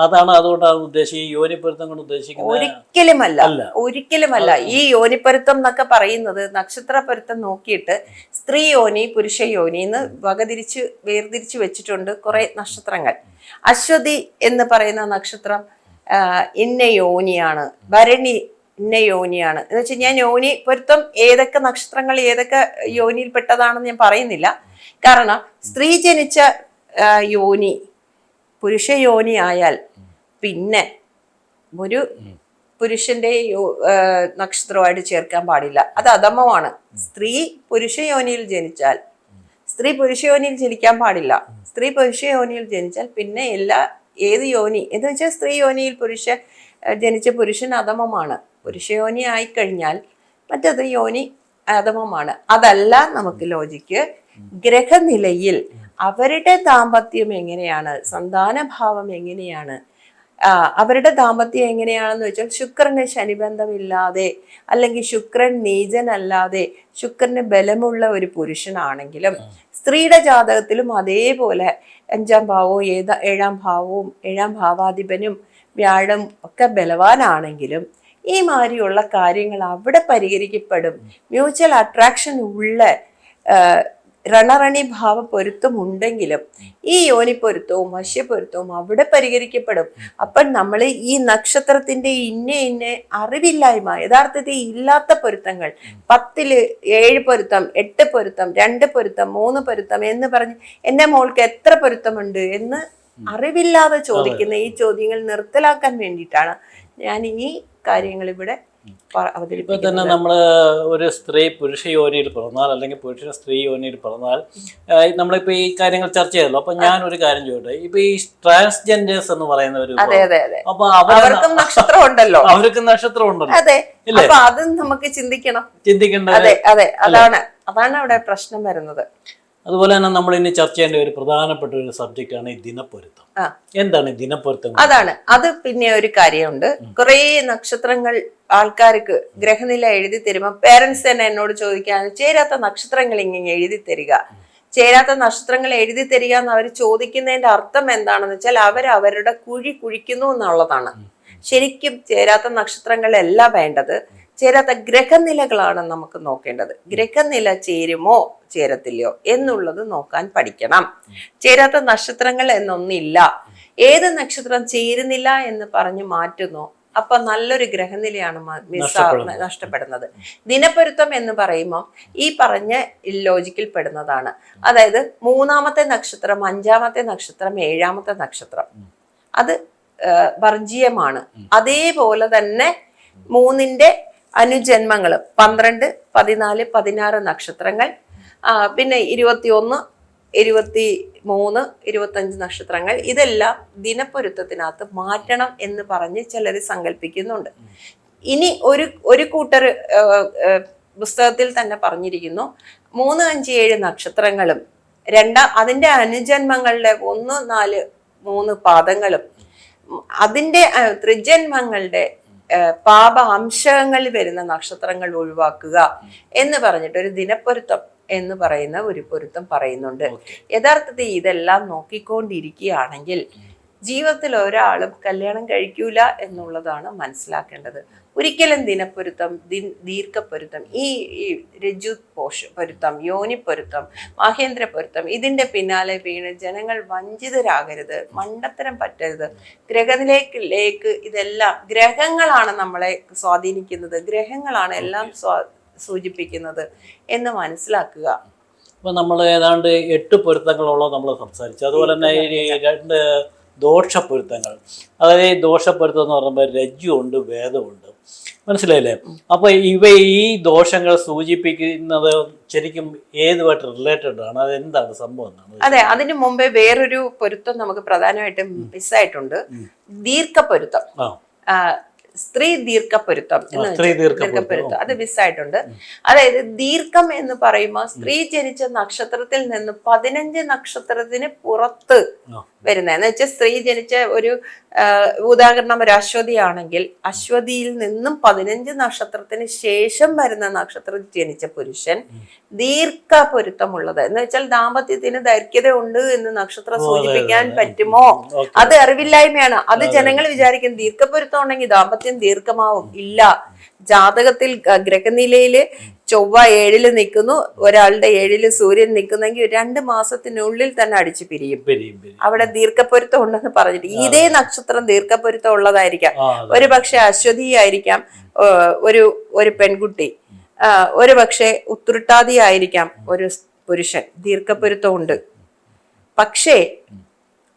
അതാണ് അതുകൊണ്ടാണ് ഉദ്ദേശിക്കുന്നത് ഈ യോനി പൊരുത്തം കൊണ്ട് ഉദ്ദേശിക്കുന്നത് ഒരിക്കലുമല്ല. ഒരിക്കലുമല്ല. ഈ യോനിപ്പൊരുത്തം എന്നൊക്കെ പറയുന്നത് നക്ഷത്ര പൊരുത്തം നോക്കിയിട്ട് സ്ത്രീ യോനി പുരുഷ യോനി എന്ന് വകതിരിച്ച് വേർതിരിച്ച് വെച്ചിട്ടുണ്ട് കുറെ നക്ഷത്രങ്ങൾ. അശ്വതി എന്ന് പറയുന്ന നക്ഷത്രം ഇന്ന യോനിയാണ്. ഭരണി ഇന്ന യോനിയാണ്. എന്ന് വെച്ചാൽ ഞാൻ യോനി പൊരുത്തം ഏതൊക്കെ നക്ഷത്രങ്ങൾ ഏതൊക്കെ യോനിയിൽ പെട്ടതാണെന്ന് ഞാൻ പറയുന്നില്ല. കാരണം സ്ത്രീ ജനിച്ച യോനി പുരുഷ യോനി ആയാൽ പിന്നെ ഒരു പുരുഷന്റെ യോ- നക്ഷത്രമായിട്ട് ചേർക്കാൻ പാടില്ല. അത് അധമമാണ്. സ്ത്രീ പുരുഷ യോനിയിൽ ജനിച്ചാൽ സ്ത്രീ പുരുഷ യോനിയിൽ ജനിക്കാൻ പാടില്ല. സ്ത്രീ പുരുഷ യോനിയിൽ ജനിച്ചാൽ പിന്നെ എല്ലാ ഏത് യോനി എന്ന് വെച്ചാൽ സ്ത്രീ യോനിയിൽ പുരുഷ ജനിച്ച പുരുഷൻ അധമമാണ്. പുരുഷ യോനി ആയിക്കഴിഞ്ഞാൽ മറ്റത് യോനി ആദമമാണ്. അതല്ല നമുക്ക് ലോജിക്ക്. ഗ്രഹനിലയിൽ അവരുടെ ദാമ്പത്യം എങ്ങനെയാണ്? സന്താനഭാവം എങ്ങനെയാണ്? അവരുടെ ദാമ്പത്യം എങ്ങനെയാണെന്ന് വെച്ചാൽ ശുക്രന് ശനിബന്ധമില്ലാതെ അല്ലെങ്കിൽ ശുക്രൻ നീചനല്ലാതെ ശുക്രന് ബലമുള്ള ഒരു പുരുഷനാണെങ്കിലും സ്ത്രീയുടെ ജാതകത്തിലും അതേപോലെ അഞ്ചാം ഭാവവും ഏതാ ഏഴാം ഭാവവും ഏഴാം ഭാവാധിപനും വ്യാഴം ഒക്കെ ബലവാനാണെങ്കിലും ഈ മാതിരിയുള്ള കാര്യങ്ങൾ അവിടെ പരിഹരിക്കപ്പെടും. മ്യൂച്വൽ അട്രാക്ഷൻ ഉള്ള റണറണി ഭാവ പൊരുത്തം ഉണ്ടെങ്കിലും ഈ യോനി പൊരുത്തവും വശ്യപ്പൊരുത്തവും അവിടെ പരിഹരിക്കപ്പെടും. അപ്പം നമ്മൾ ഈ നക്ഷത്രത്തിന്റെ ഇന്ന ഇന്ന അറിവില്ലായ്മ യഥാർത്ഥത്തിൽ ഇല്ലാത്ത പൊരുത്തങ്ങൾ പത്തിൽ ഏഴ് പൊരുത്തം എട്ട് പൊരുത്തം രണ്ട് പൊരുത്തം മൂന്ന് പൊരുത്തം എന്ന് പറഞ്ഞ് എന്റെ മോൾക്ക് എത്ര പൊരുത്തമുണ്ട് എന്ന് അറിവില്ലാതെ ചോദിക്കുന്ന ഈ ചോദ്യങ്ങൾ നിർത്തലാക്കാൻ വേണ്ടിയിട്ടാണ് ഞാൻ ഈ കാര്യങ്ങൾ ഇവിടെ ഇപ്പൊ തന്നെ നമ്മൾ ഒരു സ്ത്രീ പുരുഷ യോനിയിൽ പിറന്നാൽ അല്ലെങ്കിൽ പുരുഷ സ്ത്രീ യോനിയിൽ പിറന്നാൽ നമ്മളിപ്പോ ഈ കാര്യങ്ങൾ ചർച്ച ചെയ്തല്ലോ. അപ്പൊ ഞാൻ ഒരു കാര്യം ചോദിട്ടെ ഇപ്പൊ ഈ ട്രാൻസ്ജെൻഡേഴ്സ് എന്ന് പറയുന്ന ഒരു അപ്പൊ അവർക്കും നക്ഷത്രം ഉണ്ടല്ലോ അവർക്ക് നക്ഷത്രം ഉണ്ടല്ലോ? അപ്പൊ അതും നമുക്ക് ചിന്തിക്കണം. ചിന്തിക്കേണ്ട അതെ അതെ. അതാണ് അതാണ് അവിടെ പ്രശ്നം വരുന്നത്. അതുപോലെ തന്നെ നമ്മൾ ഇനി ചർച്ച ചെയ്യേണ്ട ഒരു പ്രധാനപ്പെട്ട ഒരു സബ്ജക്റ്റ് ആണ് ഈ ദിനപ്പൊരുത്തം എന്താണ് ഈ ദിനപ്പൊരുത്തം അതാണ്. അത് പിന്നെ ഒരു കാര്യമുണ്ട്. കുറേ നക്ഷത്രങ്ങൾ ആൾക്കാർക്ക് ഗ്രഹനില എഴുതി തരുമ്പോൾ പേരൻസ് തന്നെ എന്നോട് ചോദിക്കാൻ ചേരാത്ത നക്ഷത്രങ്ങൾ ഇങ്ങനെ എഴുതി തരിക. ചേരാത്ത നക്ഷത്രങ്ങൾ എഴുതി തരിക എന്ന് അവർ ചോദിക്കുന്നതിന്റെ അർത്ഥം എന്താണെന്ന് വെച്ചാൽ അവർ അവരുടെ കുഴി കുഴിക്കുന്നു എന്നുള്ളതാണ്. ശരിക്കും ചേരാത്ത നക്ഷത്രങ്ങളല്ല വേണ്ടത്. ചേരാത്ത ഗ്രഹനിലകളാണ് നമുക്ക് നോക്കേണ്ടത്. ഗ്രഹനില ചേരുമോ ചേരത്തില്ലയോ എന്നുള്ളത് നോക്കാൻ പഠിക്കണം. ചേരാത്ത നക്ഷത്രങ്ങൾ എന്നൊന്നില്ല. ഏത് നക്ഷത്രം ചേരുന്നില്ല എന്ന് പറഞ്ഞു മാറ്റുന്നു. അപ്പൊ നല്ലൊരു ഗ്രഹനിലയാണ് മ- മിസ്സാ- നഷ്ടപ്പെടുന്നത്. ദിനപ്പൊരുത്തം എന്ന് പറയുമ്പോൾ ഈ പറഞ്ഞ ലോജിക്കിൽ പെടുന്നതാണ്. അതായത് മൂന്നാമത്തെ നക്ഷത്രം അഞ്ചാമത്തെ നക്ഷത്രം ഏഴാമത്തെ നക്ഷത്രം. അത് വർജീയമാണ് അതേപോലെ തന്നെ മൂന്നിന്റെ അനുജന്മങ്ങൾ പന്ത്രണ്ട് പതിനാല് പതിനാറ് നക്ഷത്രങ്ങൾ. പിന്നെ പിന്നെ ഇരുപത്തിയൊന്ന് ഇരുപത്തി മൂന്ന് ഇരുപത്തഞ്ച് നക്ഷത്രങ്ങൾ. ഇതെല്ലാം ദിനപ്പൊരുത്തത്തിനകത്ത് മാറ്റണം എന്ന് പറഞ്ഞ് ചിലർ സങ്കല്പിക്കുന്നുണ്ട്. ഇനി ഒരു ഒരു കൂട്ടർ പുസ്തകത്തിൽ തന്നെ പറഞ്ഞിരിക്കുന്നു. മൂന്ന് അഞ്ച് ഏഴ് നക്ഷത്രങ്ങളും. രണ്ടാം അതിന്റെ അനുജന്മങ്ങളുടെ ഒന്ന് നാല് മൂന്ന് പാദങ്ങളും. അതിന്റെ ത്രിജന്മങ്ങളുടെ പാപ അംശങ്ങളിൽ വരുന്ന നക്ഷത്രങ്ങൾ ഒഴിവാക്കുക എന്ന് പറഞ്ഞിട്ട് ഒരു ദിനപ്പൊരുത്തം എന്ന് പറയുന്ന ഒരു പൊരുത്തം പറയുന്നുണ്ട്. യഥാർത്ഥത്തിൽ ഇതെല്ലാം നോക്കിക്കൊണ്ടിരിക്കുകയാണെങ്കിൽ ജീവിതത്തിൽ ഒരാളും കല്യാണം കഴിക്കൂല എന്നുള്ളതാണ് മനസ്സിലാക്കേണ്ടത്. ഒരിക്കലും ദിനപ്പൊരുത്തം ദി ദീർഘപ്പൊരുത്തം ഈ രജു പോഷ പൊരുത്തം യോനിപ്പൊരുത്തം മഹേന്ദ്ര പൊരുത്തം ഇതിന്റെ പിന്നാലെ വീണ് ജനങ്ങൾ വഞ്ചിതരാകരുത് മണ്ടത്തരം പറ്റരുത്. ഗ്രഹത്തിലേക്ക് ഇതെല്ലാം ഗ്രഹങ്ങളാണ് നമ്മളെ സ്വാധീനിക്കുന്നത്. ഗ്രഹങ്ങളാണ് എല്ലാം സ്വാ സൂചിപ്പിക്കുന്നത് എന്ന് മനസ്സിലാക്കുക. അപ്പം നമ്മൾ ഏതാണ്ട് എട്ട് പൊരുത്തങ്ങളോളം നമ്മൾ സംസാരിച്ചു. അതുപോലെ തന്നെ രണ്ട് ദോഷപ്പൊരുത്തങ്ങൾ അതായത് ഈ ദോഷപ്പൊരുത്തം എന്ന് പറയുമ്പോൾ രജ്ജുണ്ട് വേദമുണ്ട് മനസ്സിലായില്ലേ? അപ്പൊ ഇവ ഈ ദോഷങ്ങൾ സൂചിപ്പിക്കുന്നത് ശരിക്കും ഏതുമായിട്ട് റിലേറ്റഡ് ആണ്? അത് എന്താണ് സംഭവം അതെ അതിനു മുമ്പേ വേറൊരു പൊരുത്തം നമുക്ക് പ്രധാനമായിട്ടും മിസ്സായിട്ടുണ്ട്. ദീർഘപ്പൊരുത്തം സ്ത്രീ ദീർഘപ്പൊരുത്തം സ്ത്രീ ദീർഘപൊരുത്തം. ദീർഘപ്പൊരുത്തം. ദീർഘപ്പൊരുത്തം അത് മിസ്സായിട്ടുണ്ട്. അതായത് ദീർഘം എന്ന് പറയുമ്പോൾ സ്ത്രീ ജനിച്ച നക്ഷത്രത്തിൽ നിന്ന് പതിനഞ്ച് നക്ഷത്രത്തിന് പുറത്ത് ആ. വരുന്ന എന്ന് വെച്ചാൽ സ്ത്രീ ജനിച്ച ഒരു ഉദാഹരണം ഒരു അശ്വതിയാണെങ്കിൽ അശ്വതിയിൽ നിന്നും പതിനഞ്ച് നക്ഷത്രത്തിന് ശേഷം വരുന്ന നക്ഷത്രത്തിൽ ജനിച്ച പുരുഷൻ ദീർഘ പൊരുത്തമുള്ളത്. എന്ന് വെച്ചാൽ ദാമ്പത്യത്തിന് ദൈർഘ്യത ഉണ്ട് എന്ന് നക്ഷത്രം സൂചിപ്പിക്കാൻ പറ്റുമോ. അത് അറിവില്ലായ്മയാണ്. അത് ജനങ്ങൾ വിചാരിക്കും ദീർഘപൊരുത്തം ഉണ്ടെങ്കിൽ ദാമ്പത്യം ദീർഘമാവും. ഇല്ല. ജാതകത്തിൽ ഗ്രഹനിലയിൽ ചൊവ്വ ഏഴിൽ നിൽക്കുന്നു ഒരാളുടെ ഏഴിൽ സൂര്യൻ നിൽക്കുന്നെങ്കിൽ രണ്ട് മാസത്തിനുള്ളിൽ തന്നെ അടിച്ചു പിരിയും. അവിടെ ദീർഘപ്പൊരുത്തം ഉണ്ടെന്ന് പറഞ്ഞിട്ട്. ഇതേ നക്ഷത്രം ദീർഘപ്പൊരുത്തം ഉള്ളതായിരിക്കാം. ഒരു പക്ഷെ അശ്വതി ആയിരിക്കാം ഒരു ഒരു പെൺകുട്ടി. ഒരു പക്ഷെ ഉത്രുട്ടാതി ആയിരിക്കാം ഒരു പുരുഷൻ. ദീർഘപ്പൊരുത്തം ഉണ്ട്. പക്ഷേ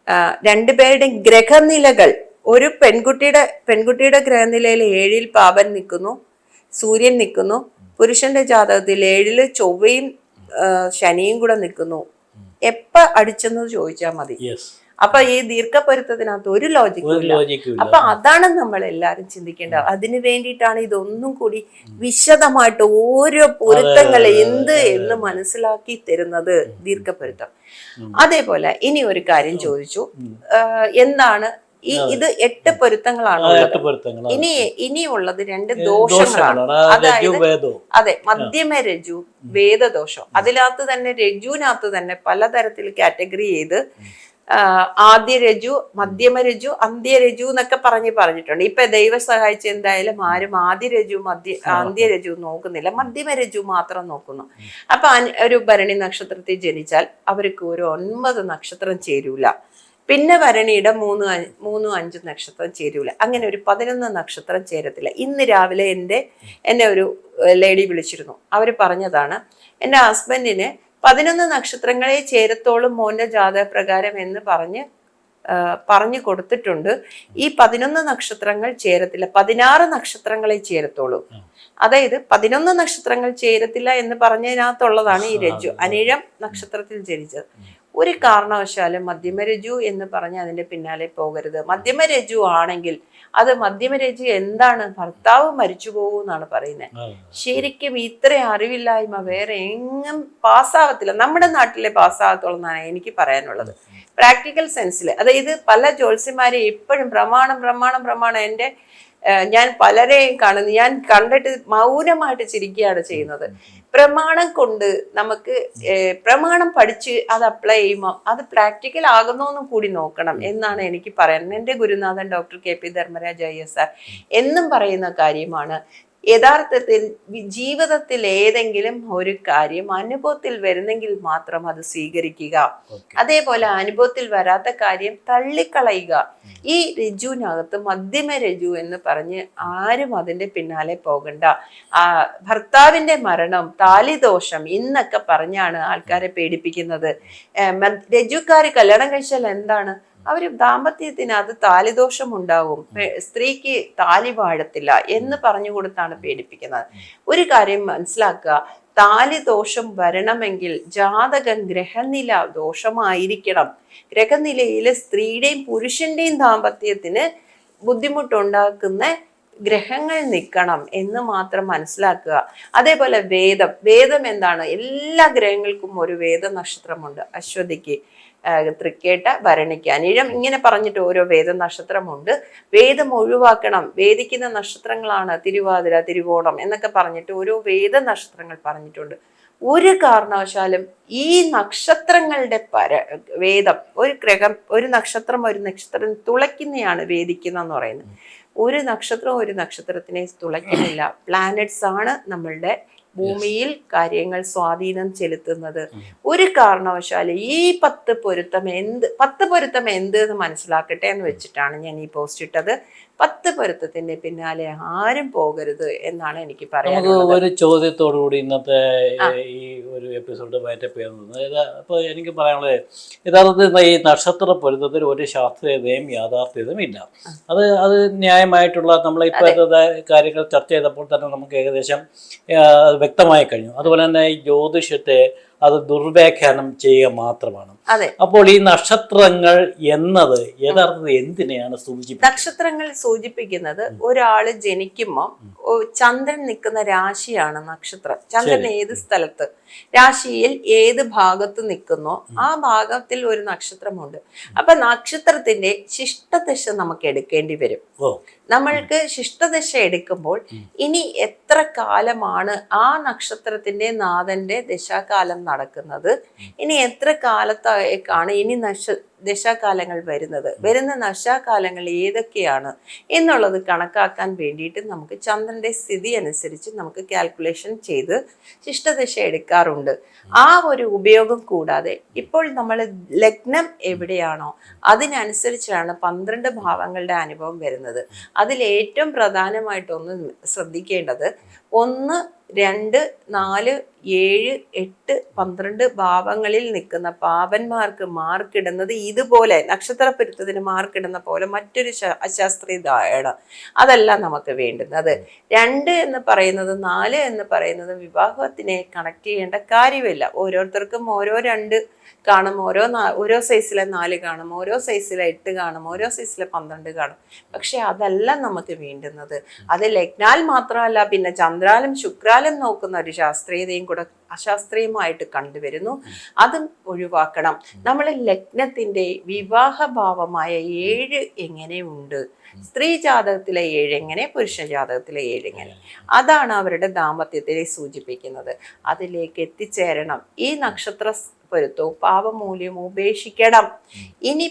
രണ്ടുപേരുടെ രണ്ടുപേരുടെയും ഗ്രഹനിലകൾ ഒരു പെൺകുട്ടിയുടെ പെൺകുട്ടിയുടെ ഗ്രഹനിലയിൽ ഏഴിൽ പാപൻ നിൽക്കുന്നു സൂര്യൻ നിൽക്കുന്നു പുരുഷന്റെ ജാതകത്തിൽ ഏഴിൽ ചൊവ്വയും ശനിയും കൂടെ നിൽക്കുന്നു. എപ്പ അടിച്ചെന്ന് ചോദിച്ചാൽ മതി. അപ്പൊ ഈ ദീർഘപ്പൊരുത്തത്തിനകത്ത് ഒരു ലോജിക്കും ഇല്ല. അപ്പൊ അതാണ് നമ്മൾ എല്ലാരും ചിന്തിക്കേണ്ടത് അതിനു വേണ്ടിയിട്ടാണ് ഇതൊന്നും കൂടി വിശദമായിട്ട് ഓരോ പൊരുത്തങ്ങൾ എന്ത് എന്ന് മനസ്സിലാക്കി തരുന്നത് ദീർഘപ്പൊരുത്തം അതേപോലെ ഇനി ഒരു കാര്യം ചോദിച്ചു. എന്താണ് ഈ ഇത് എട്ട് പൊരുത്തങ്ങളാണ് ഇനി ഇനിയുള്ളത് രണ്ട് ദോഷങ്ങളാണ്. അതായത് അതെ മധ്യമ രജു വേദദോഷം. അതിനകത്ത് തന്നെ രജുവിനകത്ത് തന്നെ പലതരത്തിൽ കാറ്റഗറി ചെയ്ത് ആദ്യ രജു മധ്യമ രജു അന്ത്യ രജു എന്നൊക്കെ പറഞ്ഞ് പറഞ്ഞിട്ടുണ്ട്. ഇപ്പൊ ദൈവം സഹായിച്ച് എന്തായാലും ആരും ആദ്യ രജു മധ്യ അന്ത്യ രജു നോക്കുന്നില്ല. മധ്യമ രജു മാത്രം നോക്കുന്നു. അപ്പൊ ഒരു ഭരണി നക്ഷത്രത്തിൽ ജനിച്ചാൽ അവർക്ക് ഒരു ഒൻപത് നക്ഷത്രം ചേരൂല. പിന്നെ ഭരണിയുടെ മൂന്ന് മൂന്നും അഞ്ചും നക്ഷത്രം ചേരൂല. അങ്ങനെ ഒരു പതിനൊന്ന് നക്ഷത്രം ചേരത്തില്ല. ഇന്ന് രാവിലെ എന്റെ എന്നെ ഒരു ലേഡി വിളിച്ചിരുന്നു. അവർ പറഞ്ഞതാണ് എന്റെ ഹസ്ബൻഡിന് പതിനൊന്ന് നക്ഷത്രങ്ങളെ ചേരത്തോളും മോന്റെ ജാതകപ്രകാരം എന്ന് പറഞ്ഞ് പറഞ്ഞു കൊടുത്തിട്ടുണ്ട്. ഈ പതിനൊന്ന് നക്ഷത്രങ്ങൾ ചേരത്തില്ല. പതിനാറ് നക്ഷത്രങ്ങളെ ചേരത്തോളൂ. അതായത് പതിനൊന്ന് നക്ഷത്രങ്ങൾ ചേരത്തില്ല എന്ന് പറഞ്ഞതിനകത്തുള്ളതാണ് ഈ രജ്ജു അനിഴം നക്ഷത്രത്തിൽ ജനിച്ചത്. ഒരു കാരണവശാലും മധ്യമരജു എന്ന് പറഞ്ഞ് അതിന്റെ പിന്നാലെ പോകരുത്. മധ്യമരജു ആണെങ്കിൽ അത് മധ്യമരജു എന്താണ്? ഭർത്താവ് മരിച്ചു പോകുമെന്നാണ് പറയുന്നത് ശരിക്കും ഇത്ര അറിവില്ലായ്മ വേറെ എങ്ങും പാസ്സാവത്തില്ല. നമ്മുടെ നാട്ടിലെ പാസ്സാകത്തുള്ളൂ എന്നാണ് എനിക്ക് പറയാനുള്ളത്. പ്രാക്ടിക്കൽ സെൻസിൽ അതായത് പല ജ്യോത്സ്യന്മാരെ ഇപ്പോഴും പ്രമാണം പ്രമാണം പ്രമാണം എന്റെ ഞാൻ പലരെയും കാണുന്നു. ഞാൻ കണ്ടിട്ട് മൗനമായിട്ട് ചിരിക്കുകയാണ് ചെയ്യുന്നത്. പ്രമാണം കൊണ്ട് നമുക്ക് പ്രമാണം പഠിച്ച് അത് അപ്ലൈ ചെയ്യുമ്പോൾ അത് പ്രാക്ടിക്കൽ ആകുന്നോന്നും കൂടി നോക്കണം എന്നാണ് എനിക്ക് പറയാൻ. എന്റെ ഗുരുനാഥൻ doctor K P Dharmaraj I S R എന്നും പറയുന്ന കാര്യമാണ്. യഥാർത്ഥത്തിൽ ജീവിതത്തിൽ ഏതെങ്കിലും ഒരു കാര്യം അനുഭവത്തിൽ വരുന്നെങ്കിൽ മാത്രം അത് സ്വീകരിക്കുക. അതേപോലെ അനുഭവത്തിൽ വരാത്ത കാര്യം തള്ളിക്കളയുക. ഈ രജുവിനകത്ത് മധ്യമ രജു എന്ന് പറഞ്ഞ് ആരും അതിന്റെ പിന്നാലെ പോകണ്ട. ആ ഭർത്താവിന്റെ മരണം താലിദോഷം ഇന്നൊക്കെ പറഞ്ഞാണ് ആൾക്കാരെ പേടിപ്പിക്കുന്നത്. രജുക്കാർ കല്യാണം കഴിച്ചാൽ എന്താണ്? അവർ ദാമ്പത്യത്തിന് അത് താലിദോഷം ഉണ്ടാവും സ്ത്രീക്ക് താലി വാഴത്തില്ല എന്ന് പറഞ്ഞു കൊടുത്താണ് പേടിപ്പിക്കുന്നത്. ഒരു കാര്യം മനസ്സിലാക്കുക താലി ദോഷം വരണമെങ്കിൽ ജാതകൻ ഗ്രഹനില ദോഷമായിരിക്കണം. ഗ്രഹനിലയിൽ സ്ത്രീയുടെയും പുരുഷന്റെയും ദാമ്പത്യത്തിന് ബുദ്ധിമുട്ടുണ്ടാക്കുന്ന ഗ്രഹങ്ങൾ നിൽക്കണം എന്ന് മാത്രം മനസ്സിലാക്കുക. അതേപോലെ വേദം വേദം എന്താണ്? എല്ലാ ഗ്രഹങ്ങൾക്കും ഒരു വേദ നക്ഷത്രമുണ്ട് അശ്വതിക്ക്. തൃക്കേട്ട ഭരണിക്ക് അനിഴം ഇങ്ങനെ പറഞ്ഞിട്ട് ഓരോ വേദ നക്ഷത്രമുണ്ട് വേദം ഒഴിവാക്കണം. വേദിക്കുന്ന നക്ഷത്രങ്ങളാണ് തിരുവാതിര തിരുവോണം എന്നൊക്കെ പറഞ്ഞിട്ട് ഓരോ വേദ നക്ഷത്രങ്ങൾ പറഞ്ഞിട്ടുണ്ട്. ഒരു കാരണവശാലും ഈ നക്ഷത്രങ്ങളുടെ പര വേദം ഒരു ഗ്രഹം ഒരു നക്ഷത്രം ഒരു നക്ഷത്രം തുളയ്ക്കുന്നതാണ് വേദിക്കുന്ന എന്ന് പറയുന്നത്. ഒരു നക്ഷത്രം ഒരു നക്ഷത്രത്തിനെ തുളയ്ക്കുന്നില്ല. പ്ലാനറ്റ്സ് ആണ് നമ്മളുടെ ഭൂമിയിൽ കാര്യങ്ങൾ സ്വാധീനം ചെലുത്തുന്നത്. ഒരു കാരണവശാലും ഈ പത്ത് പൊരുത്തം എന്ത് പത്ത് പൊരുത്തം എന്ത് എന്ന് മനസ്സിലാക്കട്ടെ എന്ന് വെച്ചിട്ടാണ് ഞാൻ ഈ പോസ്റ്റ് ഇട്ടത്. പത്ത് പൊരുത്തത്തിന്റെ പിന്നാലെ ആരും പോകരുത് എന്നാണ് എനിക്ക് പറയുന്നത് പറയാനുള്ളത് ഒരു ചോദ്യത്തോടു കൂടി ഇന്നത്തെ ഈ ഒരു എപ്പിസോഡ് വൈറ്റപ്പ് ചെയ്യുന്നത് അപ്പോൾ എനിക്ക് പറയാനുള്ളത് യഥാർത്ഥത്തിൽ ഈ നക്ഷത്ര പൊരുത്തത്തിൽ ഒരു ശാസ്ത്രീയതയും യാഥാർത്ഥ്യതയും ഇല്ല. അത് അത് ന്യായമായിട്ടുള്ള നമ്മൾ ഇപ്പോഴത്തെ കാര്യങ്ങൾ ചർച്ച ചെയ്തപ്പോൾ തന്നെ നമുക്ക് ഏകദേശം വ്യക്തമായി കഴിഞ്ഞു. അതുപോലെ തന്നെ ജ്യോതിഷത്തെ അത് ദുർവ്യാഖ്യാനം ചെയ്യുക മാത്രമാണ്. അതെ. അപ്പോൾ ഈ നക്ഷത്രങ്ങൾ എന്നത് യഥാർത്ഥത്തിൽ എന്തിനെയാണ് സൂചിപ്പിക്കുന്നത്? നക്ഷത്രങ്ങൾ സൂചിപ്പിക്കുന്നത് ഒരാൾ ജനിക്കുമ്പോൾ ചന്ദ്രൻ നിൽക്കുന്ന രാശിയാണ് നക്ഷത്രം. ചന്ദ്രൻ ഏത് സ്ഥലത്ത്? രാശിയിൽ ഏത് ഭാഗത്ത് നിൽക്കുന്നോ ആ ഭാഗത്തിൽ ഒരു നക്ഷത്രമുണ്ട്. അപ്പൊ നക്ഷത്രത്തിന്റെ ശിഷ്ടദശ നമുക്ക് എടുക്കേണ്ടി വരും. നമ്മൾക്ക് ശിഷ്ടദശ എടുക്കുമ്പോൾ ഇനി എത്ര കാലമാണ് ആ നക്ഷത്രത്തിന്റെ നാഥന്റെ ദശാകാലം നടക്കുന്നത്. ഇനി എത്ര കാലത്തേക്കാണ് ഇനി നക്ഷ ദശാകാലങ്ങൾ വരുന്നത്. വരുന്ന നശാകാലങ്ങൾ ഏതൊക്കെയാണ് എന്നുള്ളത് കണക്കാക്കാൻ വേണ്ടിയിട്ട് നമുക്ക് ചന്ദ്രന്റെ സ്ഥിതി അനുസരിച്ച് നമുക്ക് കാൽക്കുലേഷൻ ചെയ്ത് ശിഷ്ടദശ എടുക്കാറുണ്ട്. ആ ഒരു ഉപയോഗം കൂടാതെ ഇപ്പോൾ നമ്മൾ ലഗ്നം എവിടെയാണോ അതിനനുസരിച്ചാണ് പന്ത്രണ്ട് ഭാവങ്ങളുടെ അനുഭവം വരുന്നത്. അതിൽ ഏറ്റവും പ്രധാനമായിട്ടൊന്ന് ശ്രദ്ധിക്കേണ്ടത് ഒന്ന് രണ്ട് നാല് ഏഴ് എട്ട് പന്ത്രണ്ട് ഭാവങ്ങളിൽ നിൽക്കുന്ന പാപന്മാർക്ക് മാർക്കിടുന്നത് ഇതുപോലെ നക്ഷത്രപ്പെരുത്തത്തിന് മാർക്കിടുന്ന പോലെ മറ്റൊരു അശാസ്ത്രീയതാണ് അതല്ല നമുക്ക് വേണ്ടുന്നത്. രണ്ട് എന്ന് പറയുന്നത് നാല് എന്ന് പറയുന്നത് വിവാഹത്തിനെ കണക്ട് ചെയ്യേണ്ട കാര്യമില്ല. ഓരോരുത്തർക്കും ഓരോ രണ്ട് കാണും. ഓരോ ഓരോ സൈസിലെ നാല് കാണും. ഓരോ സൈസിലെ എട്ട് കാണും. ഓരോ സൈസിലെ പന്ത്രണ്ട് കാണും. പക്ഷെ അതല്ല നമുക്ക് വേണ്ടുന്നത്. അത് ലഗ്നാൽ മാത്രമല്ല പിന്നെ ചന്ദ്രാലും ശുക്രാലും നോക്കുന്ന ഒരു ശാസ്ത്രീയതയും കൂടെ അശാസ്ത്രീയമായിട്ട് കണ്ടുവരുന്നു. അതും ഒഴിവാക്കണം. നമ്മൾ ലഗ്നത്തിന്റെ വിവാഹഭാവമായ ഏഴ് എങ്ങനെയുണ്ട് സ്ത്രീ ജാതകത്തിലെ ഏഴെങ്ങനെ പുരുഷ ജാതകത്തിലെ ഏഴെങ്ങനെ അതാണ് അവരുടെ ദാമ്പത്യത്തെ സൂചിപ്പിക്കുന്നത്. അതിലേക്ക് എത്തിച്ചേരണം. ഈ നക്ഷത്ര പൊരുത്തവും പാപമൂല്യവും ഉപേക്ഷിക്കണം. ഇനി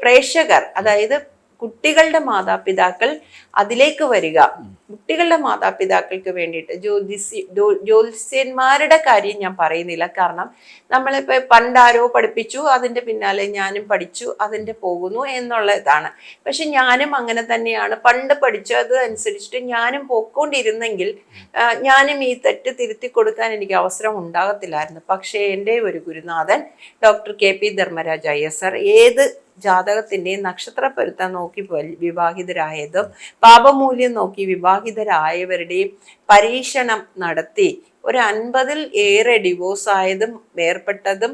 പ്രേക്ഷകർ അതായത് കുട്ടികളുടെ മാതാപിതാക്കൾ അതിലേക്ക് വരിക. കുട്ടികളുടെ മാതാപിതാക്കൾക്ക് വേണ്ടിയിട്ട് ജ്യോതിഷി ജ്യോ- ജ്യോത്സ്യന്മാരുടെ കാര്യം ഞാൻ പറയുന്നില്ല. കാരണം നമ്മളിപ്പോൾ പണ്ടാരോ പഠിപ്പിച്ചു അതിന്റെ പിന്നാലെ ഞാനും പഠിച്ചു അതിന്റെ പോകുന്നു എന്നുള്ളതാണ്. പക്ഷെ ഞാനും അങ്ങനെ തന്നെയാണ്. പണ്ട് പഠിച്ചത് അനുസരിച്ചിട്ട് ഞാനും പോയിക്കൊണ്ടിരുന്നെങ്കിൽ ഞാനും ഈ തെറ്റ് തിരുത്തി കൊടുക്കാൻ എനിക്ക് അവസരം ഉണ്ടാകത്തില്ലായിരുന്നു. പക്ഷേ എന്റെ ഒരു ഗുരുനാഥൻ doctor K P Dharmaraj Iyer sir ഏത് ജാതകത്തിന്റെയും നക്ഷത്ര പൊരുത്തം നോക്കി വിവാഹിതരായതും പാപമൂല്യം നോക്കി വിവാഹിതരായവരുടെയും പരീക്ഷണം നടത്തി ഒരു അൻപതിൽ ഏറെ ഡിവോഴ്സ് ആയതും വേർപെട്ടതും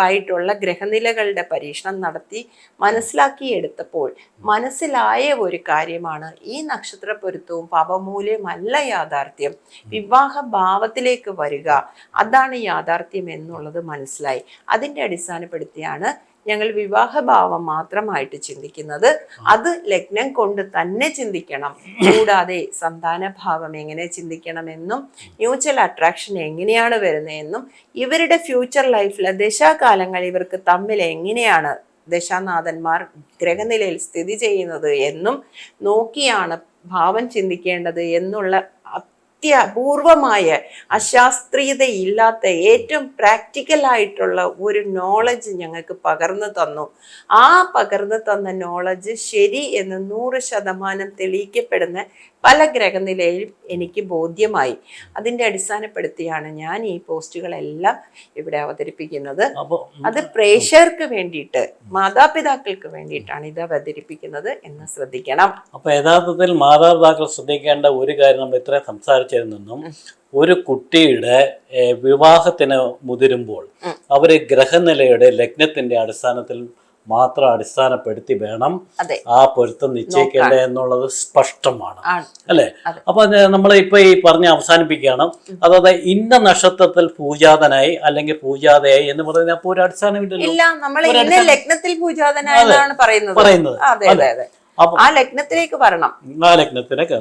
ആയിട്ടുള്ള ഗ്രഹനിലകളുടെ പരീക്ഷണം നടത്തി മനസ്സിലാക്കിയെടുത്തപ്പോൾ മനസ്സിലായ ഒരു കാര്യമാണ് ഈ നക്ഷത്ര പൊരുത്തവും പാപമൂല്യമല്ല യാഥാർത്ഥ്യം. വിവാഹ ഭാവത്തിലേക്ക് വരിക. അതാണ് യാഥാർത്ഥ്യം എന്നുള്ളത് മനസ്സിലായി. അതിന്റെ അടിസ്ഥാനപ്പെടുത്തിയാണ് ഞങ്ങൾ വിവാഹഭാവം മാത്രമായിട്ട് ചിന്തിക്കുന്നത്. അത് ലഗ്നം കൊണ്ട് തന്നെ ചിന്തിക്കണം. കൂടാതെ സന്താനഭാവം എങ്ങനെ ചിന്തിക്കണമെന്നും മ്യൂച്വൽ അട്രാക്ഷൻ എങ്ങനെയാണ് വരുന്നതെന്നും ഇവരുടെ ഫ്യൂച്ചർ ലൈഫിലെ ദശാകാലങ്ങൾ ഇവർക്ക് തമ്മിൽ എങ്ങനെയാണ് ദശാനാഥന്മാർ ഗ്രഹനിലയിൽ സ്ഥിതി ചെയ്യുന്നത് എന്നും നോക്കിയാണ് ഭാവം ചിന്തിക്കേണ്ടത് എന്നുള്ള അത്യപൂർവമായ അശാസ്ത്രീയതയില്ലാത്ത ഏറ്റവും പ്രാക്ടിക്കലായിട്ടുള്ള ഒരു നോളജ് ഞങ്ങൾക്ക് പകർന്നു തന്നു. ആ പകർന്നു തന്ന നോളജ് ശരി എന്ന് നൂറ് ശതമാനം തെളിയിക്കപ്പെടുന്ന പല ഗ്രഹനിലയിലും എനിക്ക് ബോധ്യമായി. അതിന്റെ അടിസ്ഥാനപ്പെടുത്തിയാണ് ഞാൻ ഈ പോസ്റ്റുകളെല്ലാം ഇവിടെ അവതരിപ്പിക്കുന്നത്. അത് പ്രേക്ഷകർക്ക് വേണ്ടിയിട്ട് മാതാപിതാക്കൾക്ക് വേണ്ടിയിട്ടാണ് ഇത് അവതരിപ്പിക്കുന്നത് എന്ന് ശ്രദ്ധിക്കണം. അപ്പൊ യഥാർത്ഥത്തിൽ മാതാപിതാക്കൾ ശ്രദ്ധിക്കേണ്ട ഒരു കാര്യം നമ്മൾ ഇത്രയും സംസാരിച്ചതിൽ നിന്നും ഒരു കുട്ടിയുടെ വിവാഹത്തിന് മുതിരുമ്പോൾ അവർ ഗ്രഹനിലയുടെ ലഗ്നത്തിന്റെ അടിസ്ഥാനത്തിൽ മാത്രം അടിസ്ഥാനപ്പെടുത്തി വേണം ആ പൊരുത്തം നിശ്ചയിക്കേണ്ടത് എന്നുള്ളത് സ്പഷ്ടമാണ്. അല്ലെ. അപ്പൊ നമ്മൾ ഇപ്പൊ ഈ പറഞ്ഞ് അവസാനിപ്പിക്കുകയാണ്. അതായത് ഇന്ന നക്ഷത്രത്തിൽ പൂജാതനായി അല്ലെങ്കിൽ പൂജാതയായി എന്ന് പറയുന്ന അപ്പൊ ഒരു അടിസ്ഥാനമില്ലല്ലോ. ലഗ്നത്തിൽ പറയുന്നത്. ആ ലഗ്നത്തിലേക്ക് വരണം. ആ ലഗ്നത്തിനൊക്കെ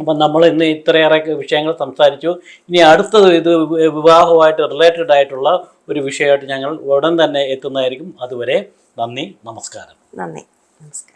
അപ്പം നമ്മൾ ഇന്ന് ഇത്രയേറെ വിഷയങ്ങൾ സംസാരിച്ചു. ഇനി അടുത്തത് ഇത് വിവാഹവുമായിട്ട് റിലേറ്റഡ് ആയിട്ടുള്ള ഒരു വിഷയമായിട്ട് ഞങ്ങൾ ഉടൻ തന്നെ എത്തുന്നതായിരിക്കും. അതുവരെ നന്ദി നമസ്കാരം. നന്ദി. നമസ്കാരം.